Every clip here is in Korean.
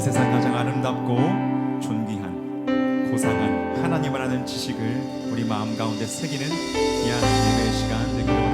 세상 가장 아름답고 존귀한 고상한 하나님을 아는 지식을 우리 마음 가운데 새기는 귀한 예배의 시간 되기를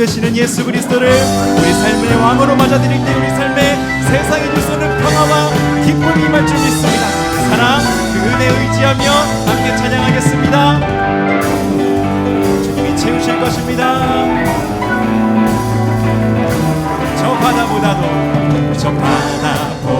되시는 예수 그리스도를 우리 삶의 왕으로 맞아들일 때 우리 삶에 세상에 줄 수 없는 평화와 기쁨이 임할 줄 믿습니다. 그 사랑, 그 은혜 의지하며 함께 찬양하겠습니다. 주님이 채우실 것입니다. 저 바다보다도 저 바다보다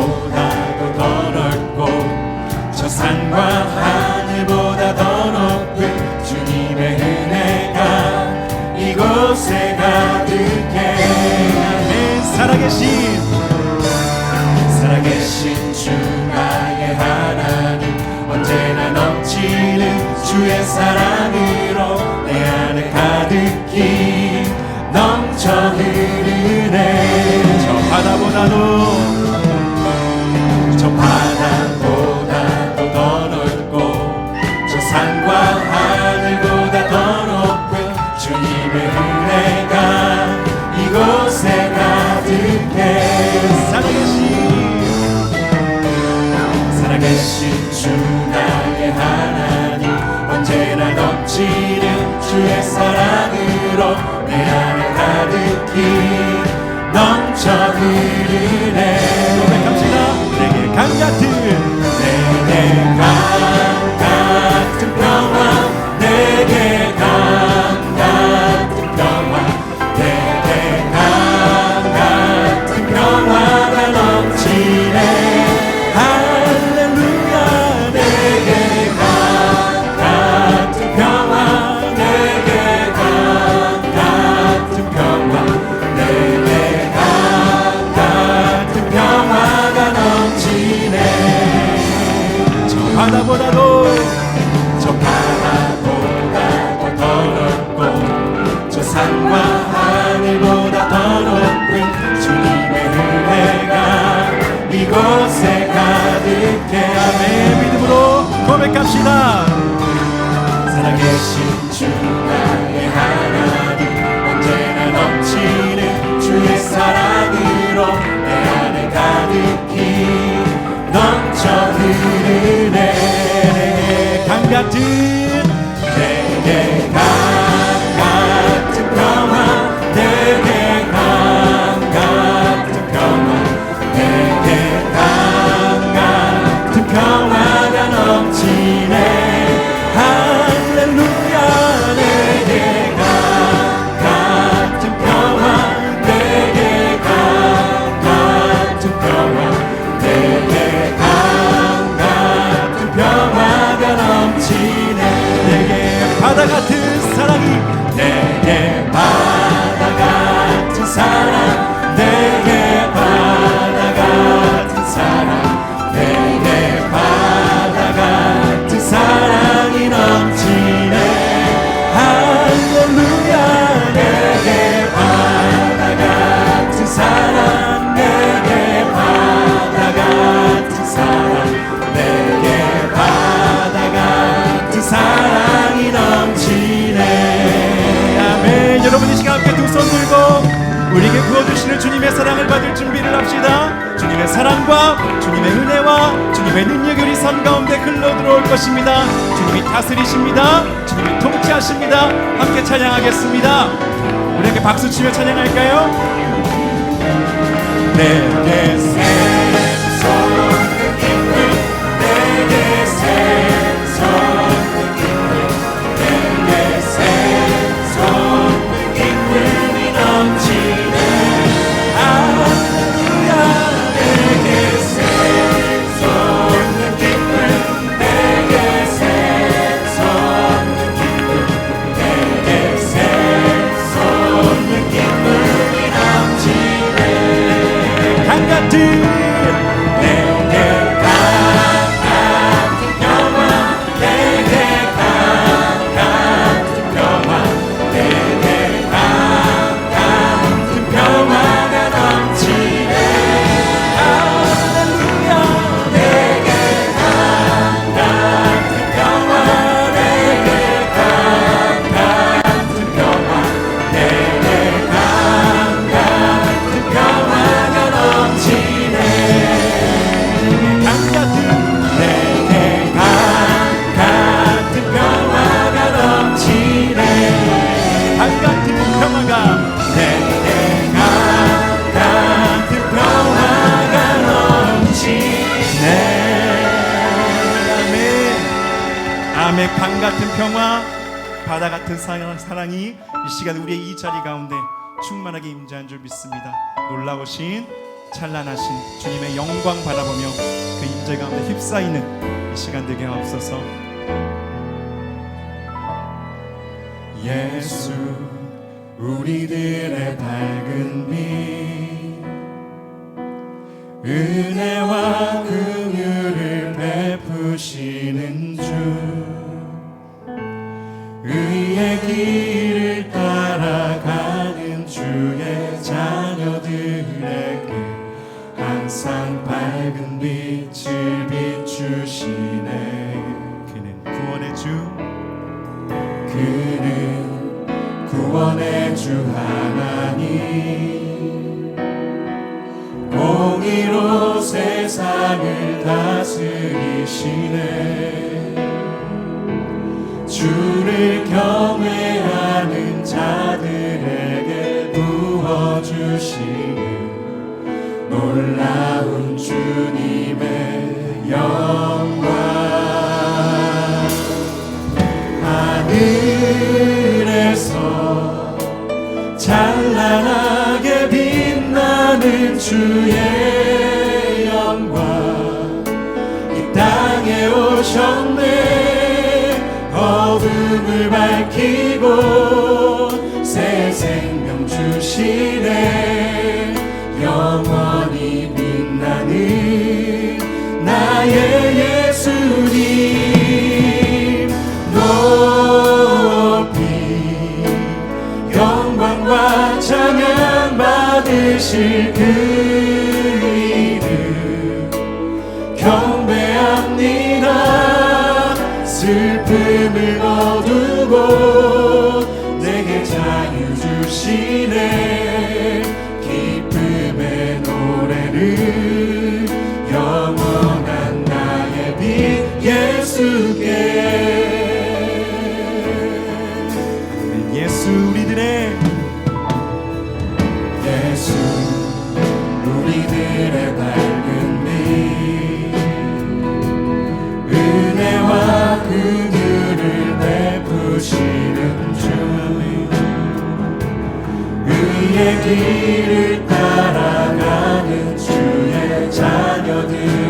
살아계신 살아계신 주 나의 하나님 언제나 넘치는 주의 사랑. 사랑 가득히 넘쳐 흐르 고백합시다. 살아계신 주 나의 하나님 언제나 넘치는 주의 사랑으로 내 안에 가득히 넘쳐 흐르네 강 같은 믿습시다. 주님의 사랑과 주님의 은혜와 주님의 능력이 우리 삶 가운데 흘러 들어올 것입니다. 주님이 다스리십니다. 주님이 통치하십니다. 함께 찬양하겠습니다. 우리에게 박수 치며 찬양할까요? 내게 바다 같은 사랑이 이 시간 우리의 이 자리 가운데 충만하게 임재한 줄 믿습니다. 놀라우신 찬란하신 주님의 영광 바라보며 그 임재 가운데 휩싸이는 이 시간 되게 하옵소서. 예수 우리들의 밝은 빛 은혜와 그 aqui. 놀라운 주님의 영광. 하늘에서 찬란하게 빛나는 주의 영광. 이 땅에 오셨네. 어둠을 밝히고 빛을 그 그리는 경배합니다. 슬픔을 거두고 내게 자유 주시네. 주의 뒤를 따라가는 주의 자녀들.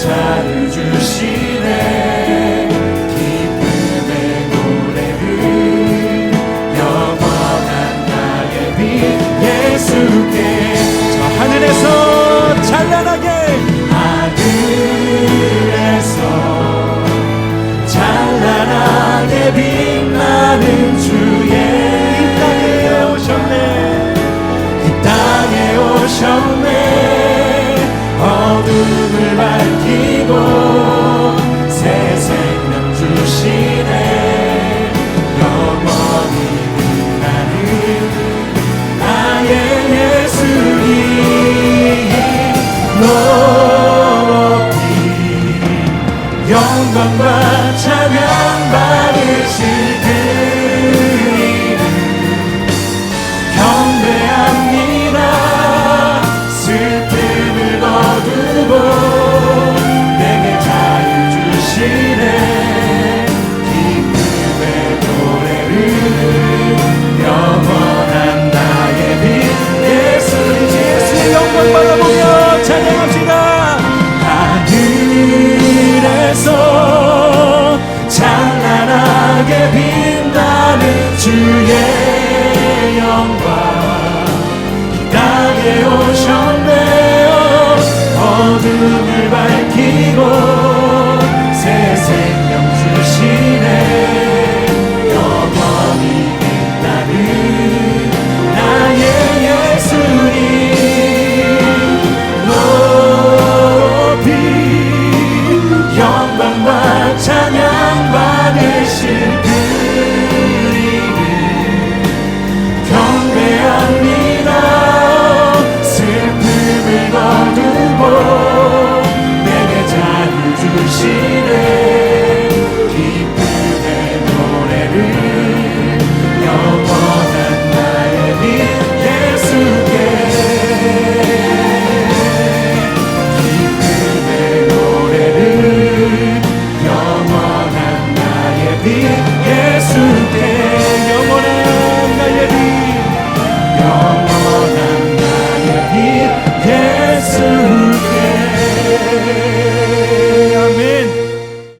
찾아주시네.